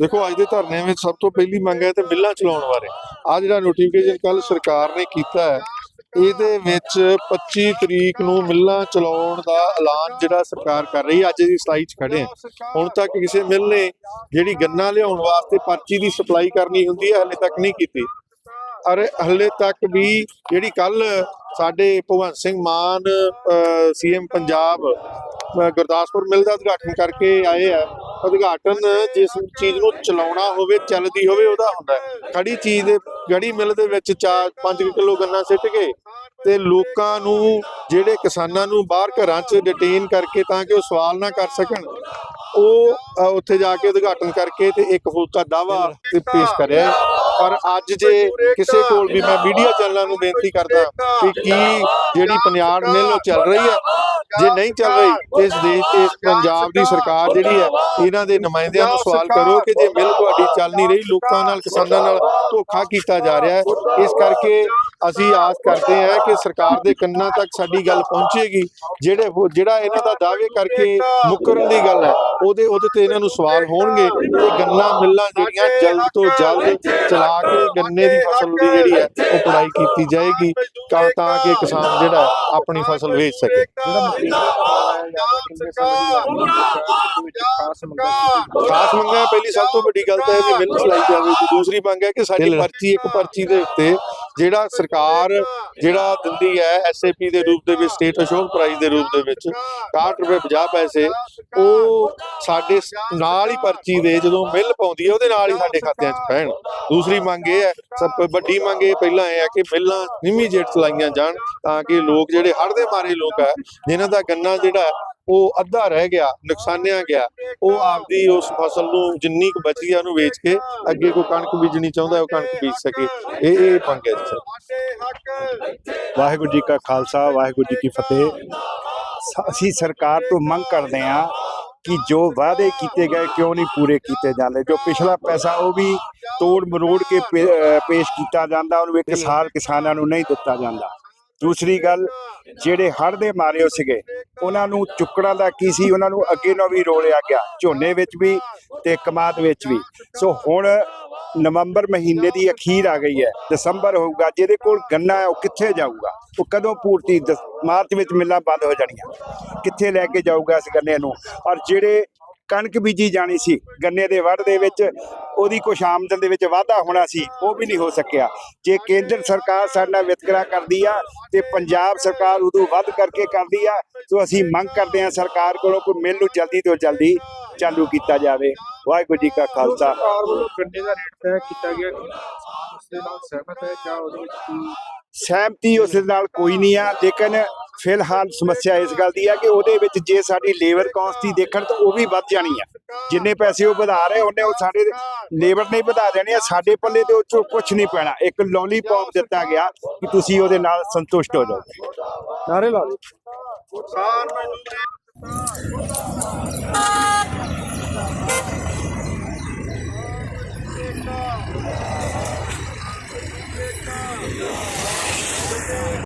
ਦੇਖੋ, ਅੱਜ ਦੇ ਧਰਨੇ ਵਿੱਚ ਸਭ ਤੋਂ ਪਹਿਲੀ ਮੰਗ ਹੈ ਤੇ ਮਿੱਲਾਂ ਚਲਾਉਣ ਬਾਰੇ। ਆ ਜਿਹੜਾ ਨੋਟੀਫਿਕੇਸ਼ਨ ਕੱਲ ਸਰਕਾਰ ਨੇ ਕੀਤਾ ਹੈ, ਇਹਦੇ ਵਿੱਚ 25 ਤਰੀਕ ਨੂੰ ਮਿੱਲਾਂ ਚਲਾਉਣ ਦਾ ਐਲਾਨ ਜਿਹੜਾ ਸਰਕਾਰ ਕਰ ਰਹੀ ਹੈ, ਅੱਜ ਦੀ 27 ਚ ਖੜੇ ਹਾਂ। ਹੁਣ ਤੱਕ ਕਿਸੇ ਮਿੱਲ ਨੇ ਜਿਹੜੀ ਗੰਨਾ ਲਿਆਉਣ ਵਾਸਤੇ ਪਰਚੀ ਦੀ ਸਪਲਾਈ ਕਰਨੀ ਹੁੰਦੀ ਹੈ, ਹਲੇ ਤੱਕ ਨਹੀਂ ਕੀਤੀ। ਅਰੇ ਹਲੇ ਤੱਕ ਵੀ ਜਿਹੜੀ ਕੱਲ ਸਾਡੇ ਭਗਵੰਤ ਸਿੰਘ ਮਾਨ ਸੀਐਮ ਪੰਜਾਬ ਗੁਰਦਾਸਪੁਰ ਮਿਲ ਦਾ ਉਦਘਾਟਨ ਕਰਕੇ ਆਏ ਆ ਉਦਘਾਟਨ ਜਿਸ ਚੀਜ਼ ਨੂੰ ਚਲਾਉਣਾ ਹੋਵੇ, ਚੱਲਦੀ ਹੋਵੇ, ਉਹਦਾ ਹੁੰਦਾ ਖੜੀ ਚੀਜ਼ ਦੇ ਗੜੀ ਮਿਲ ਦੇ ਵਿੱਚ 4 5 ਕਿਲੋ ਗੰਨਾ ਸਿੱਟ ਕੇ ਤੇ ਲੋਕਾਂ ਨੂੰ, ਜਿਹੜੇ ਕਿਸਾਨਾਂ ਨੂੰ ਬਾਹਰ ਘਰਾਂ 'ਚ ਡਿਟੇਨ ਕਰਕੇ ਤਾਂ ਕਿ ਉਹ ਸਵਾਲ ਨਾ ਕਰ ਸਕਣ, ਉਹ ਉੱਥੇ ਜਾ ਕੇ ਉਦਘਾਟਨ ਕਰਕੇ ਤੇ ਇੱਕ ਫੂਕਾ ਦਾਵਾ ਤੇ ਪੇਸ਼ ਕਰਿਆ ਪਰ ਅੱਜ ਜੇ ਕਿਸੇ ਕੋਲ ਵੀ ਮੈਂ ਮੀਡੀਆ ਚੈਨਲਾਂ ਨੂੰ ਬੇਨਤੀ ਕਰਦਾ ਕਿ ਕੀ ਜਿਹੜੀ ਪੰਜਾਬ ਮਿਲ ਉਹ ਚੱਲ ਰਹੀ ਹੈ ਜੇ ਨਹੀਂ ਚੱਲ ਰਹੀ ਤੇ ਇਸ ਦੇਸ਼ ਤੇ ਪੰਜਾਬ ਦੀ ਸਰਕਾਰ ਜਿਹੜੀ ਹੈ ਇਹਨਾਂ ਦੇ ਨੁਮਾਇੰਦਿਆਂ ਨੂੰ ਸਵਾਲ ਕਰੋ ਕਿ ਜੇ ਮਿਲ ਤੁਹਾਡੀ ਚੱਲ ਨਹੀਂ ਰਹੀ, ਲੋਕਾਂ ਨਾਲ, ਕਿਸਾਨਾਂ ਨਾਲ ਧੋਖਾ ਕੀਤਾ ਜਾ ਰਿਹਾ ਹੈ। ਇਸ ਕਰਕੇ ਅਸੀਂ ਆਸ ਕਰਦੇ ਹਾਂ ਕਿ ਸਰਕਾਰ ਦੇ ਕੰਨਾਂ ਤੱਕ ਸਾਡੀ ਗੱਲ ਪਹੁੰਚੇਗੀ। ਜਿਹੜੇ ਜਿਹੜਾ ਇਹਨਾਂ ਦਾ ਦਾਅਵੇ ਕਰਕੇ ਮੁਕਰਨ ਦੀ ਗੱਲ ਹੈ, ਉਹਦੇ ਉਹਦੇ ਤੇ ਇਹਨਾਂ ਨੂੰ ਸਵਾਲ ਹੋਣਗੇ ਤੇ ਗੰਨਾ ਮਿੱਲਾਂ ਜਿਹੜੀਆਂ ਜਲਦ ਤੋਂ ਜਲਦ ਚਲਾ ਕੇ ਗੰਨੇ ਦੀ ਫਸਲ ਦੀ ਜਿਹੜੀ ਹੈ, ਉਹ ਪੜਾਈ ਕੀਤੀ ਜਾਏਗੀ ਤਾਂ ਕਿ ਕਿਸਾਨ ਜਿਹੜਾ ਆਪਣੀ ਫਸਲ ਵੇਚ ਸਕੇ। ਖਾਸ ਮੰਗਾ ਖਾਸ ਮੰਗ ਹੈ ਪਹਿਲੀ ਸਭ ਤੋਂ ਵੱਡੀ ਗੱਲ ਤਾਂ ਇਹ ਵੀ ਮਿਲ ਚਲਾਈ ਜਾਵੇ ਤੇ ਦੂਸਰੀ ਮੰਗ ਹੈ ਕਿ ਸਾਡੀ ਪਰਚੀ ਇੱਕ ਪਰਚੀ ਦੇ ਉੱਤੇ ਜਿਹੜਾ ਸਰਕਾਰ ਜਿਹੜਾ ਦਿੰਦੀ ਹੈ ਐਸਏਪੀ ਦੇ ਰੂਪ ਦੇ ਵਿੱਚ ਸਟੇਟ ਅਸ਼ੋਰ ਪ੍ਰਾਈਜ਼ ਦੇ ਰੂਪ ਦੇ ਵਿੱਚ 61 ਰੁਪਏ 50 ਪੈਸੇ ਉਹ ਸਾਡੇ ਨਾਲ ਹੀ ਪਰਚੀ ਦੇ ਜਦੋਂ ਮਿਲ ਪਾਉਂਦੀ ਹੈ ਉਹਦੇ ਨਾਲ ਹੀ ਸਾਡੇ ਖਾਤਿਆਂ 'ਚ ਪੈਣ। ਦੂਸਰੀ ਮੰਗ ਇਹ ਹੈ ਸਭ ਤੋਂ ਵੱਡੀ ਮੰਗ ਇਹ ਪਹਿਲਾਂ ਇਹ ਹੈ ਕਿ ਮਿੱਲਾਂ ਇਮੀਡੀਏਟ ਚਲਾਈਆਂ ਜਾਣ ਤਾਂ ਕਿ ਲੋਕ ਜਿਹੜੇ ਹੜ੍ਹ ਦੇ ਮਾਰੇ ਲੋਕ ਹੈ ਜਿਨ੍ਹਾਂ ਦਾ ਗੰਨਾ ਜਿਹੜਾ ਹੈ, ਉਹ ਅੱਧਾ ਰਹਿ ਗਿਆ ਨੁਕਸਾਨਿਆ ਗਿਆ। ਉਹ ਆਪਦੀ ਉਸ ਫਸਲ ਨੂੰ ਜਿੰਨੀ ਕੁ ਬਚੀ ਆ ਉਹਨੂੰ ਵੇਚ ਕੇ ਅੱਗੇ ਕੋਈ ਕਣਕ ਬੀਜਣੀ ਚਾਹੁੰਦਾ ਉਹ ਕਣਕ ਬੀਜ ਸਕੇ। ਇਹ ਇਹ ਮੰਗ ਹੈ ਸਰ। ਵਾਹਿਗੁਰੂ ਜੀ ਕਾ ਖਾਲਸਾ ਵਾਹਿਗੁਰੂ ਜੀ ਕੀ ਫਤਿਹ। ਅਸੀਂ ਸਰਕਾਰ ਤੋਂ ਮੰਗ ਕਰਦੇ ਹਾਂ ਕਿ ਜੋ ਵਾਅਦੇ ਕੀਤੇ ਗਏ ਕਿਉਂ ਨਹੀਂ ਪੂਰੇ ਕੀਤੇ ਜਾਂਦੇ? ਜੋ ਪਿਛਲਾ ਪੈਸਾ ਉਹ ਵੀ ਤੋੜ ਮਰੋੜ ਕੇ ਪੇਸ਼ ਕੀਤਾ ਜਾਂਦਾ ਉਹਨੂੰ ਇੱਕ ਸਾਲ ਕਿਸਾਨਾਂ ਨੂੰ ਨਹੀਂ ਦਿੱਤਾ ਜਾਂਦਾ। ਦੂਸਰੀ ਗੱਲ ਜਿਹੜੇ ਹੜ੍ਹ ਦੇ ਮਾਰੇ ਹੋ ਸੀਗੇ ਉਹਨਾਂ ਨੂੰ ਚੁੱਕਣਾ ਦਾ ਕੀ ਸੀ? ਉਹਨਾਂ ਨੂੰ ਅੱਗੇ ਨੂੰ ਵੀ ਰੋਲਿਆ ਗਿਆ, ਝੋਨੇ ਵਿੱਚ ਵੀ ਤੇ ਕਮਾਦ ਵਿੱਚ ਵੀ। ਸੋ ਹੁਣ ਨਵੰਬਰ ਮਹੀਨੇ ਦੀ ਅਖੀਰ ਆ ਗਈ ਹੈ, ਦਸੰਬਰ ਹੋਊਗਾ, ਜਿਹਦੇ ਕੋਲ ਗੰਨਾ ਹੈ, ਉਹ ਕਿੱਥੇ ਜਾਊਗਾ? ਉਹ ਕਦੋਂ ਪੂਰਤੀ, ਦਸ- ਮਾਰਚ ਵਿੱਚ ਮਿਲਾਂ ਬੰਦ ਹੋ ਜਾਣੀਆਂ? ਕਿੱਥੇ ਲੈ ਕੇ ਜਾਊਗਾ ਇਸ ਗੰਨੇ ਨੂੰ? ਔਰ ਜਿਹੜੇ ਕਣਕ ਬੀਜੀ ਜਾਣੀ ਸੀ ਗੰਨੇ ਦੇ ਵੱਢ ਦੇ ਵਿੱਚ ਉਹਦੀ ਕੁਛ ਆਮਦਨ ਦੇ ਵਿੱਚ ਵਾਧਾ ਹੋਣਾ ਸੀ ਉਹ ਵੀ ਨਹੀਂ ਹੋ ਸਕਿਆ। ਜੇ ਕੇਂਦਰ ਸਰਕਾਰ ਸਾਡੇ ਨਾਲ ਵਿਤਕਰਾ ਕਰਦੀ ਆ ਤੇ ਪੰਜਾਬ ਸਰਕਾਰ ਉਦੋਂ ਵੱਧ ਕਰਕੇ ਕਰਦੀ ਆ ਸੋ ਅਸੀਂ ਮੰਗ ਕਰਦੇ ਹਾਂ ਸਰਕਾਰ ਕੋਲੋਂ ਕੋਈ ਮਿਲ ਨੂੰ ਜਲਦੀ ਤੋਂ ਜਲਦੀ ਚਾਲੂ ਕੀਤਾ ਜਾਵੇ। ਵਾਹਿਗੁਰੂ ਜੀ ਕਾ ਖਾਲਸਾ। ਸਰਕਾਰ ਵੱਲੋਂ ਗੰਨੇ ਦਾ ਰੇਟ ਤੈਅ ਕੀਤਾ ਗਿਆ ਕਿ ਉਸ ਦੇ ਨਾਲ ਸਹਿਮਤ ਹੈ ਜਾਂ ਉਹਦੇ ਵਿੱਚ ਕੀ ਸਹਿਮਤੀ ਉਸ ਨਾਲ ਕੋਈ ਨਹੀਂ ਆ ਲੇਕਿਨ ਫਿਲਹਾਲ ਸਮੱਸਿਆ ਇਸ ਗੱਲ ਦੀ ਹੈ ਕਿ ਉਹਦੇ ਵਿੱਚ ਜੇ ਸਾਡੀ ਲੇਬਰ ਕਾਸਟ ਹੀ ਦੇਖਣ ਤਾਂ ਉਹ ਵੀ ਵੱਧ ਜਾਣੀ ਆ। ਜਿੰਨੇ ਪੈਸੇ ਉਹ ਵਧਾ ਰਹੇ, ਉਹਨੇ ਉਹ ਸਾਡੇ ਲੇਬਰ ਨਹੀਂ ਵਧਾ ਦੇਣੀ ਆ, ਸਾਡੇ ਪੱਲੇ ਤੇ ਉਹ ਕੁਝ ਨਹੀਂ ਪੈਣਾ। ਇੱਕ ਲੋਲੀਪੌਪ ਦਿੱਤਾ ਗਿਆ ਕਿ ਤੁਸੀਂ ਉਹਦੇ ਨਾਲ ਸੰਤੁਸ਼ਟ ਹੋ ਜਾਓ। ਨਾਰੇ ਲਾ